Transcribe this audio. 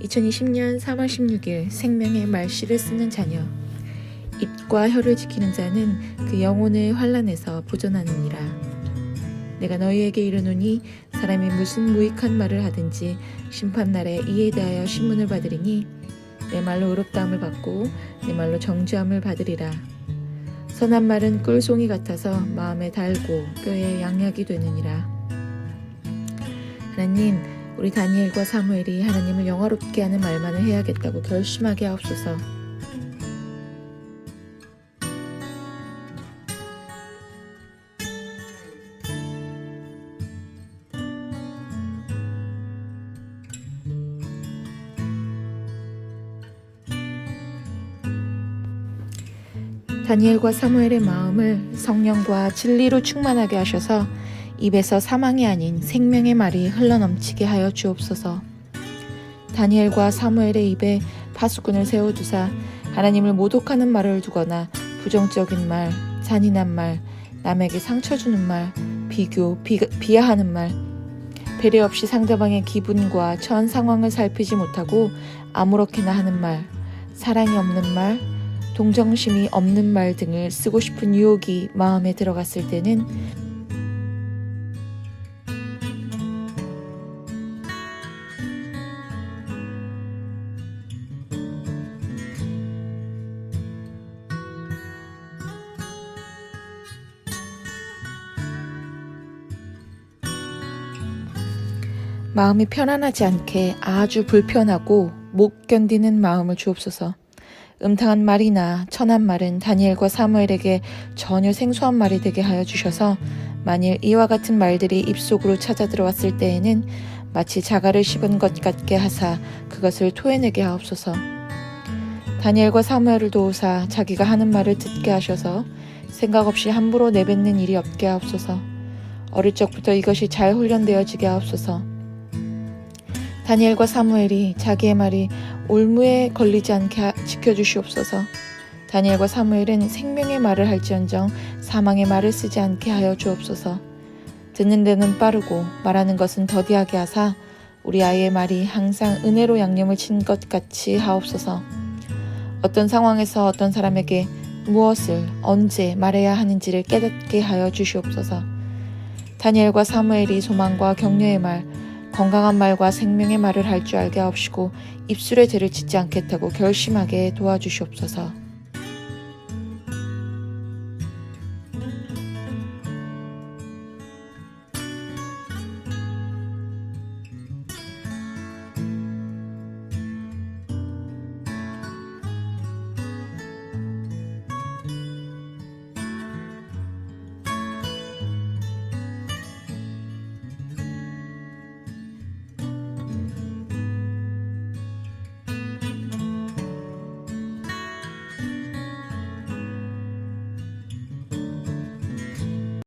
2020년 3월 16일 생명의 말씨를 쓰는 자녀. 입과 혀를 지키는 자는 그 영혼의 환란에서 보존하느니라. 내가 너희에게 이르노니 사람이 무슨 무익한 말을 하든지 심판날에 이에 대하여 신문을 받으리니 내 말로 의롭다함을 받고 내 말로 정죄함을 받으리라. 선한 말은 꿀송이 같아서 마음에 달고 뼈에 양약이 되느니라. 하나님 우리 다니엘과 사무엘이 하나님을 영화롭게 하는 말만을 해야겠다고 결심하게 하옵소서. 다니엘과 사무엘의 마음을 성령과 진리로 충만하게 하셔서 입에서 사망이 아닌 생명의 말이 흘러넘치게 하여 주옵소서. 다니엘과 사무엘의 입에 파수꾼을 세워두사 하나님을 모독하는 말을 두거나 부정적인 말, 잔인한 말, 남에게 상처 주는 말, 비교, 비, 비하하는 말, 배려 없이 상대방의 기분과 처한 상황을 살피지 못하고 아무렇게나 하는 말, 사랑이 없는 말, 동정심이 없는 말 등을 쓰고 싶은 유혹이 마음에 들어갔을 때는 마음이 편안하지 않게 아주 불편하고 못 견디는 마음을 주옵소서. 음탕한 말이나 천한 말은 다니엘과 사무엘에게 전혀 생소한 말이 되게 하여 주셔서 만일 이와 같은 말들이 입속으로 찾아 들어왔을 때에는 마치 자갈을 씹은 것 같게 하사 그것을 토해내게 하옵소서. 다니엘과 사무엘을 도우사 자기가 하는 말을 듣게 하셔서 생각 없이 함부로 내뱉는 일이 없게 하옵소서. 어릴 적부터 이것이 잘 훈련되어지게 하옵소서. 다니엘과 사무엘이 자기의 말이 올무에 걸리지 않게 하- 지켜주시옵소서. 다니엘과 사무엘은 생명의 말을 할지언정 사망의 말을 쓰지 않게 하여 주옵소서. 듣는 데는 빠르고 말하는 것은 더디하게 하사 우리 아이의 말이 항상 은혜로 양념을 친 것 같이 하옵소서. 어떤 상황에서 어떤 사람에게 무엇을 언제 말해야 하는지를 깨닫게 하여 주시옵소서. 다니엘과 사무엘이 소망과 격려의 말, 건강한 말과 생명의 말을 할 줄 알게 하옵시고 입술에 죄를 짓지 않겠다고 결심하게 도와주시옵소서.